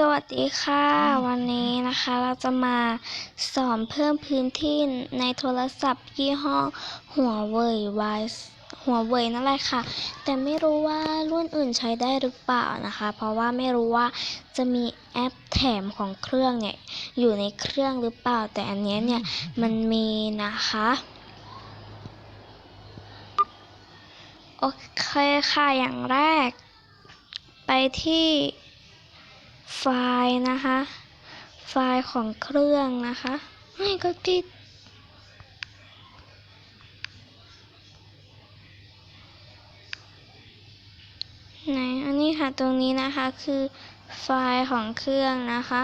สวัสดีค่ะ วันนี้นะคะเราจะมาสอนเพิ่มพื้นที่ในโทรศัพท์ยี่ห้อหัวเว่ยวายหัวเว่ยนั่นแหละค่ะ แต่ไม่รู้ว่ารุ่นอื่นใช้ได้หรือเปล่านะคะ เพราะว่าไม่รู้ว่าจะมีแอปแถมของเครื่องเนี่ยอยู่ในเครื่องหรือเปล่า แต่อันเนี้ยเนี่ยมันมีนะคะโอเคค่ะอย่างแรก ไปที่ ไฟล์นะคะ ไฟล์ของเครื่องนะคะไม่ก็ติดไหนอันนี้ค่ะตรงนี้นะคะคือไฟล์ของเครื่องนะคะ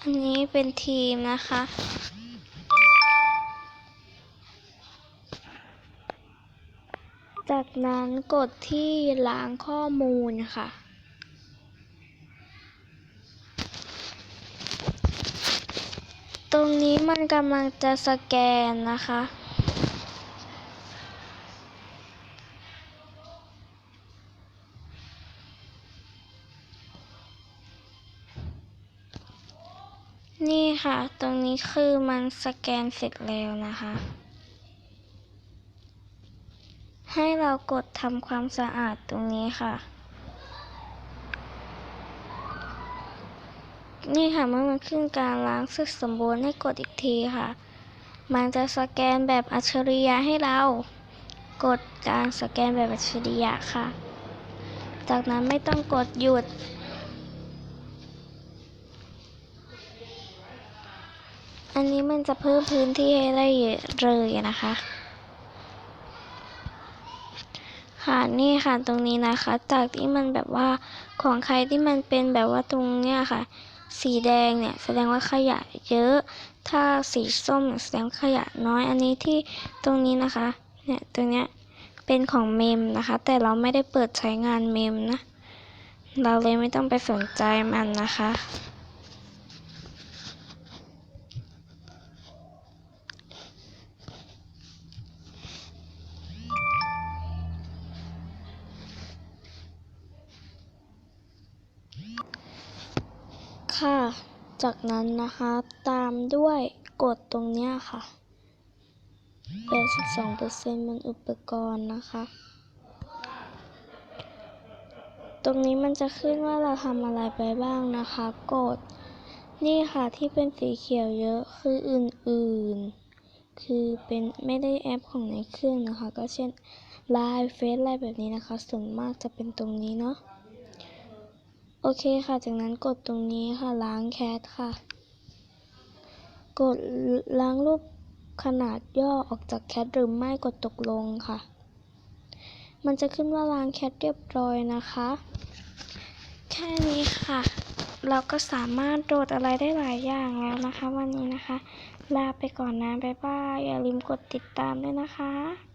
อันนี้เป็นทีมนะคะ จากนั้นกดที่ล้างข้อมูลค่ะ ตรงนี้มันกำลังจะสแกนนะคะ นี่ค่ะ ตรงนี้คือมันสแกนเสร็จแล้วนะคะ ให้เรากดทำความสะอาดตรงนี้ค่ะ นี่ค่ะเมื่อมันขึ้นการล้างเสร็จสมบูรณ์ให้กดอีกทีค่ะ มันจะสแกนแบบอัจฉริยะให้เรา กดการสแกนแบบอัจฉริยะค่ะ จากนั้นไม่ต้องกดหยุดอันนี้มันจะเพิ่มพื้นที่ให้ได้เยอะเลยนะคะ ค่ะนี่ค่ะตรงนี้นะคะ จากที่มันแบบว่าของใครที่มันเป็นแบบว่าตรงเนี้ยค่ะ สีแดงเนี่ยแสดงว่าขยะเยอะ ถ้าสีส้มเนี่ยแสดงขยะน้อยอันนี้ที่ตรงนี้นะคะเนี่ยตรงเนี้ยเป็นของเมมนะคะ แต่เราไม่ได้เปิดใช้งานเมมนะ เราเลยไม่ต้องไปสนใจมันนะคะ ค่ะ จากนั้นนะคะตามด้วยกดตรงเนี้ยค่ะ82%บนอุปกรณ์นะคะ ตรงนี้มันจะขึ้นว่าเราทำอะไรไปบ้างนะคะ กด นี่ค่ะที่เป็นสีเขียวเยอะคืออื่นๆ คือเป็นไม่ได้แอปของในเครื่องนะคะ ก็เช่นไลน์เฟซอะไรแบบนี้นะคะ ส่วนมากจะเป็นตรงนี้เนาะ โอเคค่ะ จากนั้นกดตรงนี้ค่ะ ล้างแคทค่ะ กดล้างรูปขนาดย่อออกจากแคทหรือไม่กดตกลงค่ะ มันจะขึ้นว่าล้างแคทเรียบร้อยนะคะ แค่นี้ค่ะ เราก็สามารถโหลดอะไรได้หลายอย่างแล้วนะคะ วันนี้นะคะ ลาไปก่อนนะ บ๊ายบาย อย่าลืมกดติดตามด้วยนะคะ